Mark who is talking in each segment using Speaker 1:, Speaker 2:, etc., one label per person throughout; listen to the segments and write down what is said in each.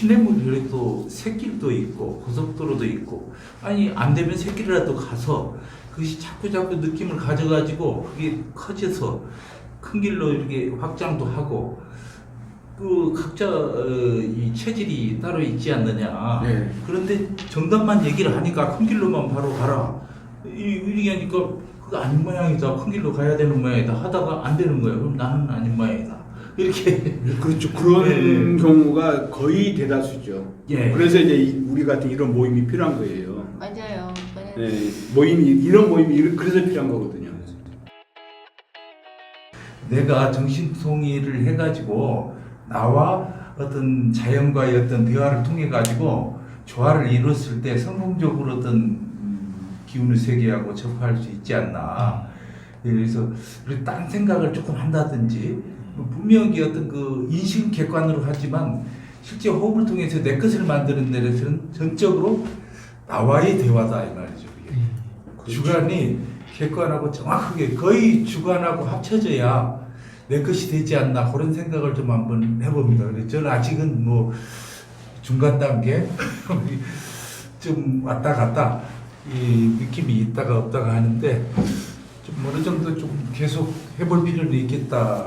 Speaker 1: 시내물에도 새길도 있고 고속도로도 있고 아니 안 되면 새길이라도 가서 그것이 자꾸 자꾸 느낌을 가져가지고 그게 커져서 큰 길로 이렇게 확장도 하고 그 각자 어, 이 체질이 따로 있지 않느냐.
Speaker 2: 네.
Speaker 1: 그런데 정답만 얘기를 하니까 큰 길로만 바로 가라. 이 이렇게 하니까 그거 아닌 모양이다. 큰 길로 가야 되는 모양이다. 하다가 안 되는 거예요. 그럼 나는 아닌 모양이다. 이렇게
Speaker 2: 그렇죠. 그런
Speaker 1: 네.
Speaker 2: 경우가 거의 대다수죠.
Speaker 1: 예.
Speaker 2: 그래서 이제 이- 우리 같은 이런 모임이 필요한 거예요.
Speaker 3: 맞아요.
Speaker 2: 네, 모임이 이런 모임이 이런- 그래서 필요한 거거든요.
Speaker 1: 내가 정신통일을 해가지고 나와 어떤 자연과의 어떤 대화를 통해 가지고 조화를 이뤘을 때 성공적으로 어떤 음, 기운의 세계하고 접할 수 있지 않나. 예, 그래서 우리 딴 생각을 조금 한다든지 분명히 어떤 그 인식 객관으로 하지만 실제 호흡을 통해서 내 것을 만드는 데에서는 전적으로 나와의 대화다 이 말이죠. 그게. 주관이 객관하고 정확하게 거의 주관하고 합쳐져야 내 것이 되지 않나 그런 생각을 좀 한번 해봅니다. 그래서 저는 아직은 뭐 중간 단계 좀 왔다 갔다 이 느낌이 있다가 없다가 하는데 좀 어느 정도 좀 계속 해볼 필요는 있겠다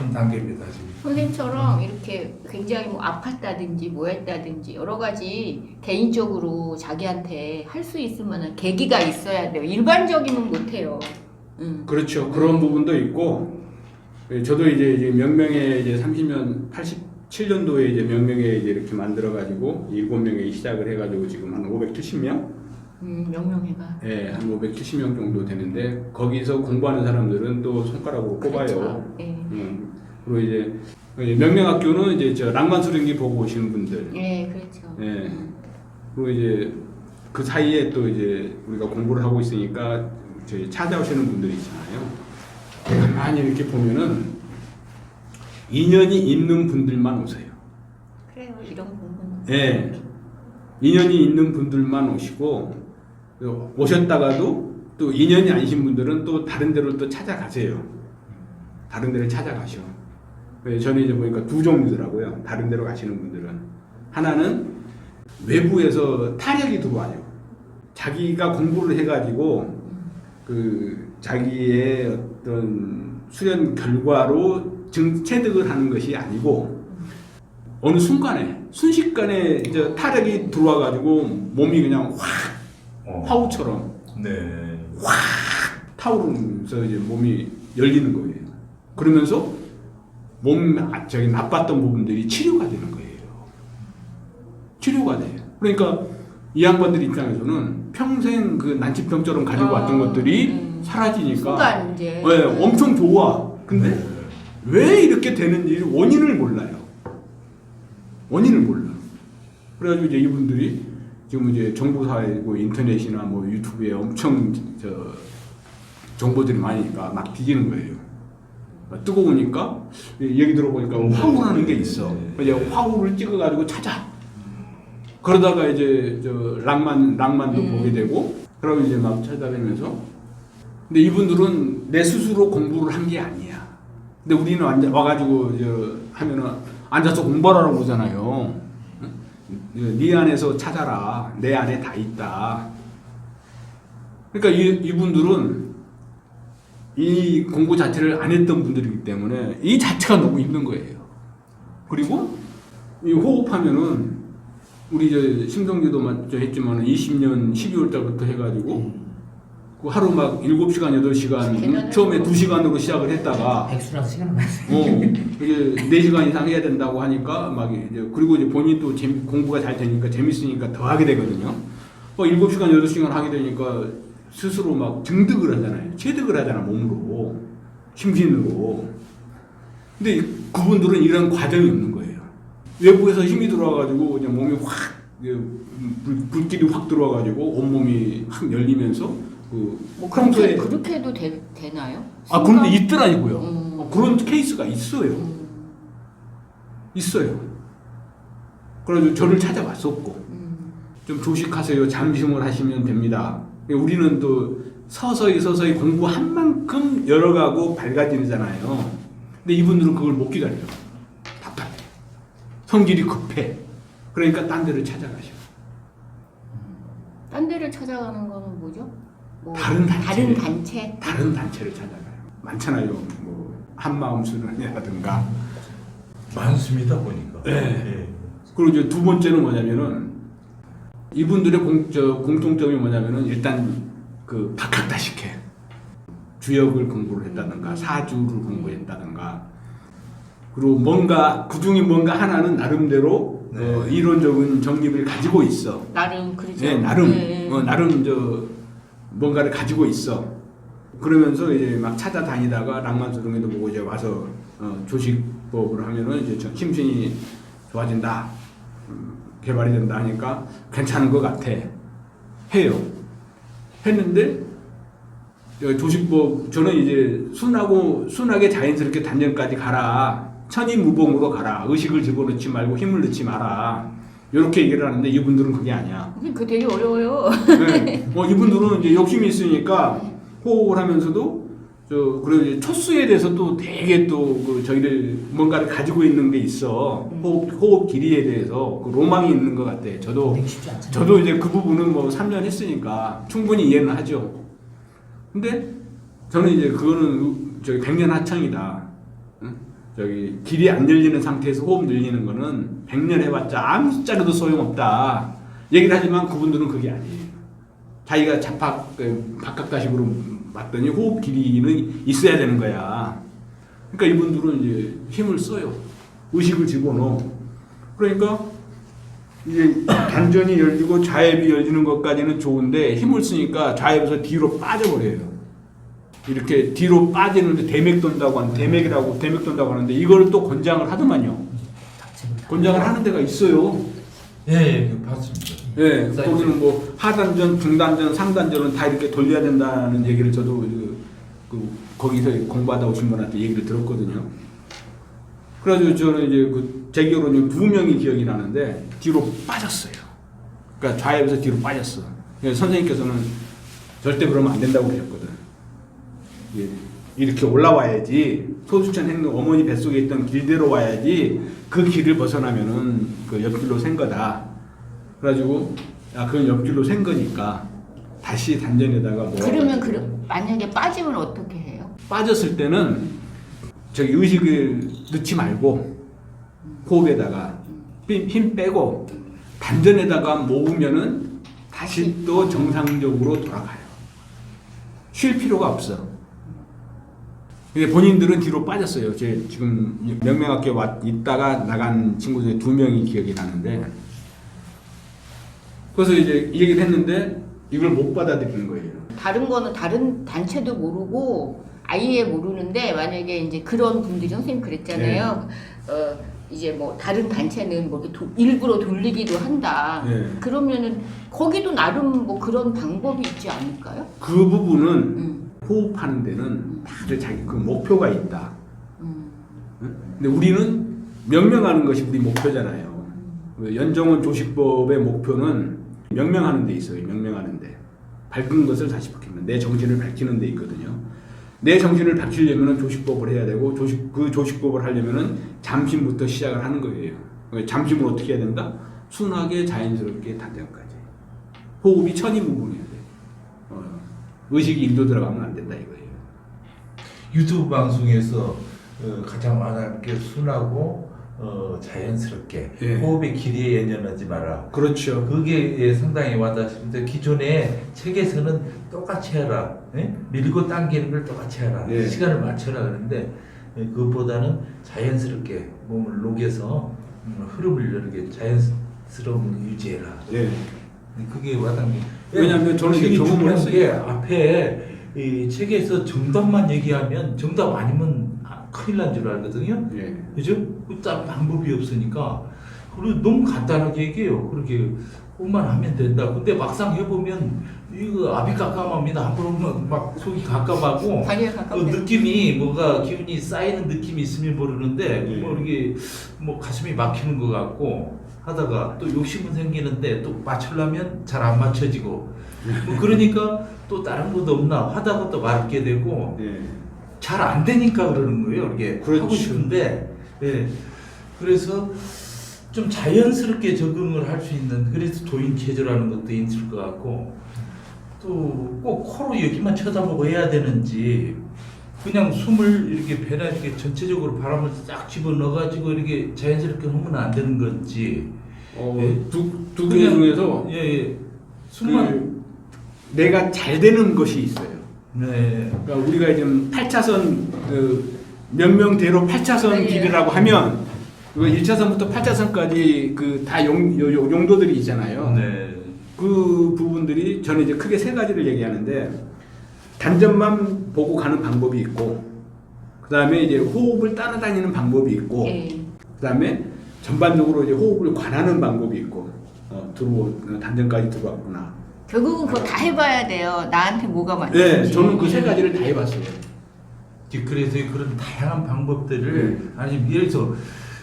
Speaker 1: 시- 싶은 단계입니다 지금.
Speaker 3: 선생님처럼 이렇게 굉장히 뭐 아팠다든지 뭐 했다든지 여러 가지 개인적으로 자기한테 할 수 있을 만한 계기가 있어야 돼요. 일반적이면 못해요. 음.
Speaker 2: 그렇죠. 그런 부분도 있고 예, 저도 이제, 이제 명명에 이제 30년 87년도에 이제 명명에 이제 이렇게 만들어 가지고 일곱 명에 시작을 해 가지고 지금 한 570명,
Speaker 3: 음, 명명해가.
Speaker 2: 예, 한 570명 정도 되는데 거기서 공부하는 사람들은 또 손가락으로 꼽아요.
Speaker 3: 그렇죠. 예.
Speaker 2: 음, 그리고 이제 이제 명명학교는 이제 저 낭만 수령기 보고 오시는 분들,
Speaker 3: 예, 그렇죠.
Speaker 2: 예.
Speaker 3: 음.
Speaker 2: 그리고 이제 그 사이에 또 이제 우리가 공부를 하고 있으니까 저희 찾아오시는 분들이 있잖아요. 가만히 이렇게 보면은 인연이 있는 분들만 오세요.
Speaker 3: 그래요. 이런 부분.
Speaker 2: 예. 인연이 있는 분들만 오시고 또 오셨다가도 또 인연이 아니신 분들은 또 다른 데로 또 찾아가세요. 다른 데를 찾아가셔. 예, 저는 이제 보니까 두 종류더라고요. 다른 데로 가시는 분들은 하나는 외부에서 타력이 들어와요. 자기가 공부를 해가지고 그 자기의 어떤 수련 결과로 증 체득을 하는 것이 아니고 어느 순간에 순식간에 이제 타력이 들어와가지고 몸이 그냥 확
Speaker 1: 어.
Speaker 2: 화우처럼
Speaker 1: 네.
Speaker 2: 타오르면서 이제 몸이 열리는 거예요. 그러면서 몸 아, 저기 나빴던 부분들이 치료가 되는 거예요. 치료가 돼요. 그러니까 이 양반들 입장에서는 평생 그 난치병처럼 가지고
Speaker 3: 아,
Speaker 2: 왔던 것들이
Speaker 3: 음.
Speaker 2: 사라지니까
Speaker 3: 순간 이제.
Speaker 2: 네, 엄청 좋아. 근데 왜 이렇게 되는지 원인을 몰라요. 원인을 몰라. 그래가지고 이제 이분들이 지금 이제 정보사회고 인터넷이나 뭐 유튜브에 엄청 저 정보들이 많으니까 막 뒤지는 거예요. 뜨거우니까 얘기 들어보니까 화우라는 게 있어. 이제 화우를 찍어가지고 찾아. 그러다가 이제 저 낭만 낭만도
Speaker 3: 음.
Speaker 2: 보게 되고 그러면 이제 막 찾아다니면서 근데 이분들은 내 스스로 공부를 한 게 아니야. 근데 우리는 앉아 와가지고 저 하면은 앉아서 공부하라고 그러잖아요. 응? 네 안에서 찾아라. 내 안에 다 있다. 그러니까 이, 이분들은 이 공부 자체를 안 했던 분들이기 때문에 이 자체가 너무 힘든 거예요. 그리고 이 호흡하면은 우리 저 심성주도 맞죠 했지만 20년 12월 달부터 해가지고 그 하루 막 7시간 8시간
Speaker 3: 대단하죠.
Speaker 2: 처음에 2시간으로 시작을 했다가
Speaker 4: 백수라서 시간을 많이
Speaker 2: 어, 이게 4시간 이상 해야 된다고 하니까 막 이제 그리고 이제 본인 또 재미, 공부가 잘 되니까 재밌으니까 더 하게 되거든요. 뭐 7시간 8시간 하게 되니까 스스로 막 증득을 하잖아요. 체득을 하잖아 몸으로 심신으로. 근데 이- 그분들은 이런 과정이 없는 거예요. 외부에서 힘이 들어와가지고 그냥 몸이 확 불, 불길이 확 들어와가지고 온 몸이 확 열리면서
Speaker 3: 그뭐 그렇게
Speaker 2: 평소에
Speaker 3: 그렇게 해도 되, 되나요?
Speaker 2: 아 그런데 있더라고요.
Speaker 3: 음.
Speaker 2: 그런 케이스가 있어요.
Speaker 3: 음,
Speaker 2: 있어요. 그래서 저를 찾아왔었고
Speaker 3: 음.
Speaker 2: 좀 조식하세요. 잠심을 하시면 됩니다. 우리는 또 서서히 서서히 공부한 만큼 열어가고 밝아지잖아요. 근데 이분들은 그걸 못 기다려요. 답답해. 성질이 급해. 그러니까 딴 데를 찾아가셔.
Speaker 3: 딴 데를 찾아가는 거는 뭐죠? 뭐
Speaker 2: 다른 단체.
Speaker 3: 다른 단체?
Speaker 2: 다른 단체를 찾아가요. 많잖아요. 뭐 한마음 수련회라든가.
Speaker 1: 많습니다 보니까.
Speaker 2: 네.
Speaker 1: 예.
Speaker 2: 그리고 이제 두 번째는 뭐냐면은 이분들의 공, 저, 공통점이 뭐냐면은 일단 그 박학다식해 주역을 공부를 했다든가 사주를 공부했다든가 그리고 뭔가 그 중에 뭔가 하나는 나름대로
Speaker 1: 네.
Speaker 2: 어, 이론적인 정립을 가지고 있어.
Speaker 3: 나름 그러죠.
Speaker 2: 예, 나름
Speaker 3: 네.
Speaker 2: 어, 나름 저 뭔가를 가지고 있어. 그러면서 이제 막 찾아다니다가 낭만소동에도 보고 이제 와서 어, 조식법을 하면은 이제 저- 심신이 좋아진다, 음, 개발이 된다 하니까 괜찮은 것 같아. 해요. 했는데 저 조식법 저는 이제 순하고 순하게 자연스럽게 단전까지 가라. 천이무봉으로 가라. 의식을 집어넣지 말고 힘을 넣지 마라. 이렇게 얘기를 하는데 이분들은 그게 아니야.
Speaker 3: 그거 되게 어려워요.
Speaker 2: 네. 어, 이분들은 이제 욕심이 있으니까 호흡을 하면서도 저 그리고 이제 초수에 대해서 또 되게 또 그 저희들 뭔가를 가지고 있는 게 있어 호흡 호흡 길이에 대해서 그 로망이 있는 것 같아. 저도
Speaker 4: 쉽지 않잖아요.
Speaker 2: 저도 이제 그 부분은 뭐 3년 했으니까 충분히 이해는 하죠. 근데 저는 이제 그거는 저기 백년 하청이다. 응? 저기 길이 안 열리는 상태에서 호흡 늘리는 거는 100년 해봤자 아무 숫자로도 소용없다. 얘기를 하지만 그분들은 그게 아니에요. 자기가 자팍 그 박학다식으로 맞더니 호흡 길이는 있어야 되는 거야. 그러니까 이분들은 이제 힘을 써요. 의식을 집어넣어. 그러니까 이제 단전이 열리고 좌앱이 열리는 것까지는 좋은데 힘을 쓰니까 좌앱에서 뒤로 빠져버려요. 이렇게 뒤로 빠지는데 대맥 돈다고 하는 대맥이라고 대맥 돈다고 하는데 이걸 또 권장을 하더만요. 권장을 하는 데가 있어요.
Speaker 1: 예, 예, 봤습니다.
Speaker 2: 예, 거기는 뭐 하단전, 중단전, 상단전은 다 이렇게 돌려야 된다는 얘기를 저도 그, 그 거기서 공부하다 오신 분한테 얘기를 들었거든요. 그래가지고 저는 이제 그 제 기억으로는 두 명이 기억이 나는데 뒤로 빠졌어요. 그러니까 좌회에서 뒤로 빠졌어. 그래서 선생님께서는 절대 그러면 안 된다고 그러셨거든. 예, 이렇게 올라와야지 소수천 행로 어머니 뱃속에 있던 길대로 와야지 그 길을 벗어나면은 그 옆길로 샌 거다. 그래가지고 야 그건 옆길로 샌 거니까 다시 단전에다가 뭐
Speaker 3: 그러면 그 만약에 빠지면 어떻게 해요?
Speaker 2: 빠졌을 때는 저기 의식을 넣지 말고 호흡에다가 힘, 힘 빼고 단전에다가 모으면은 다시 또 정상적으로 돌아가요. 쉴 필요가 없어. 근데 본인들은 뒤로 빠졌어요. 제 지금 명명학교 왔 있다가 나간 친구 중에 두 명이 기억이 나는데 그래서 이제 이 얘기를 했는데 이걸 못 받아들이는 거예요.
Speaker 3: 다른 거는 다른 단체도 모르고 아예 모르는데 만약에 이제 그런 분들이 선생님 그랬잖아요.
Speaker 2: 네.
Speaker 3: 어 이제 뭐 다른 단체는 뭐 이렇게 도- 일부러 돌리기도 한다.
Speaker 2: 네.
Speaker 3: 그러면은 거기도 나름 뭐 그런 방법이 있지 않을까요?
Speaker 2: 그 부분은
Speaker 3: 음,
Speaker 2: 호흡하는 데는 다들 자기 그 목표가 있다.
Speaker 3: 음.
Speaker 2: 응? 근데 우리는 명명하는 것이 우리 목표잖아요. 그 연정원 조식법의 목표는 명명하는 데 있어요. 명명하는 데. 밝은 것을 다시 밝히는 내 정신을 밝히는 데 있거든요. 내 정신을 밝히려면 조식법을 해야 되고 조식 그 조식법을 하려면은 잠심부터 시작을 하는 거예요. 그 잠심을 어떻게 해야 된다? 순하게 자연스럽게 단전까지. 호흡이 천이무분해야 돼. 어, 의식이 일도 들어가면 안 된다 이거예요.
Speaker 1: 유튜브 방송에서 어, 가장 완화하게 순하고 어, 자연스럽게
Speaker 2: 예.
Speaker 1: 호흡의 길이에 연연하지 마라.
Speaker 2: 그렇죠.
Speaker 1: 그게 예, 상당히 와닿습니다. 기존의 책에서는 똑같이 해라. 예? 밀고 당기는 걸 똑같이 해라.
Speaker 2: 예.
Speaker 1: 시간을 맞춰라 그러는데 예, 그것보다는 자연스럽게 몸을 녹여서 음, 흐름을 이렇게 자연스러움을 유지해라.
Speaker 2: 예.
Speaker 1: 그게 와닿는 게
Speaker 2: 왜냐하면 저는 이제
Speaker 1: 되게
Speaker 2: 경험을 했어요.
Speaker 1: 게 앞에 이 책에서 정답만 얘기하면 정답 아니면 아, 큰일 난 줄 알거든요.
Speaker 2: 예.
Speaker 1: 그죠? 그딴 방법이 없으니까 그리고 너무 간단하게 얘기해요. 그렇게 호흡만 하면 된다. 근데 막상 해보면 이거 압이 깜깜합니다. 한번 막, 막 속이 깜깜하고
Speaker 3: 당연히
Speaker 1: 그
Speaker 3: 가깝네.
Speaker 1: 느낌이 뭐가 기운이 쌓이는 느낌이 있으면 모르는데
Speaker 2: 네.
Speaker 1: 뭐 이게 뭐 가슴이 막히는 것 같고 하다가 또 욕심은 생기는데 또 맞추려면 잘 안 맞춰지고 뭐 그러니까 또 다른 것도 없나 하다가 또 말게 되고
Speaker 2: 예.
Speaker 1: 잘 안 되니까 그러는 거예요. 이게
Speaker 2: 그렇죠.
Speaker 1: 하고 싶은데 예. 그래서 좀 자연스럽게 적응을 할 수 있는 그래서 도인 체조라는 것도 있을 것 같고 또 꼭 코로 여기만 쳐다보고 해야 되는지 그냥 숨을 이렇게 배나 이렇게 전체적으로 바람을 싹 집어 넣어가지고 이렇게 자연스럽게 하면 안 되는 건지
Speaker 2: 어,
Speaker 1: 예.
Speaker 2: 두두 개
Speaker 1: 그냥-
Speaker 2: 중에서
Speaker 1: 예, 예. 숨만
Speaker 2: 그 내가 잘 되는 것이 있어요.
Speaker 1: 네.
Speaker 2: 그러니까 우리가 지금 8차선 그 명명대로 8차선
Speaker 3: 네.
Speaker 2: 길이라고 하면 그 1차선부터 8차선까지 그 다 용도들이 있잖아요.
Speaker 1: 네.
Speaker 2: 그 부분들이 저는 이제 크게 세 가지를 얘기하는데 단점만 보고 가는 방법이 있고 그 다음에 이제 호흡을 따라다니는 방법이 있고
Speaker 3: 예.
Speaker 2: 그다음에 전반적으로 이제 호흡을 관하는 방법이 있고 어, 들어오 단전까지 들어왔구나.
Speaker 3: 결국은 그거 다 해봐야 돼요. 나한테 뭐가 맞는지.
Speaker 2: 네, 저는 그 세 가지를 다 해봤어요.
Speaker 1: 그래서 그런 다양한 방법들을
Speaker 2: 네.
Speaker 1: 아니 예를 들어서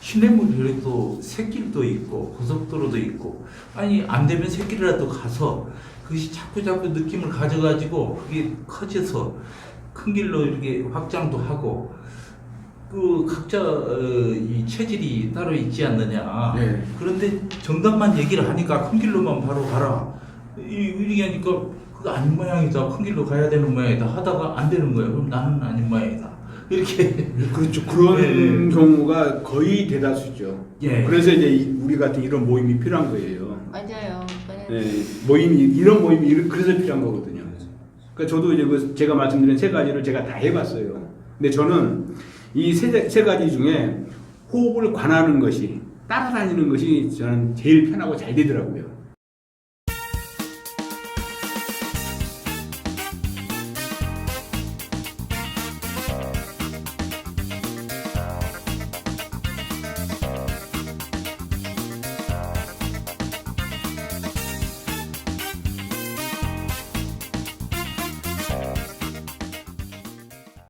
Speaker 1: 시내물에도 새길도 있고 고속도로도 있고 아니 안 되면 새길이라도 가서 그것이 자꾸 자꾸 느낌을 가져가지고 그게 커져서 큰 길로 이렇게 확장도 하고 그 각자 어, 이 체질이 따로 있지 않느냐.
Speaker 2: 네.
Speaker 1: 그런데 정답만 얘기를 하니까 큰 길로만 바로 가라. 이 이렇게 하니까 그거 아닌 모양이다. 큰 길로 가야 되는 모양이다. 하다가 안 되는 거예요. 그럼 나는 아닌 모양이다. 이렇게
Speaker 2: 그렇죠. 그런
Speaker 1: 네.
Speaker 2: 경우가 거의 대다수죠.
Speaker 1: 예.
Speaker 2: 그래서 이제 이- 우리 같은 이런 모임이 필요한 거예요.
Speaker 3: 맞아요.
Speaker 2: 네, 모임이 이런 모임이 이런- 그래서 필요한 거거든요. 그러니까 저도 이제 그 제가 말씀드린 세 가지를 제가 다 해봤어요. 근데 저는 이세 세 가지 중에 호흡을 관하는 것이 따라다니는 것이 저는 제일 편하고 잘 되더라고요.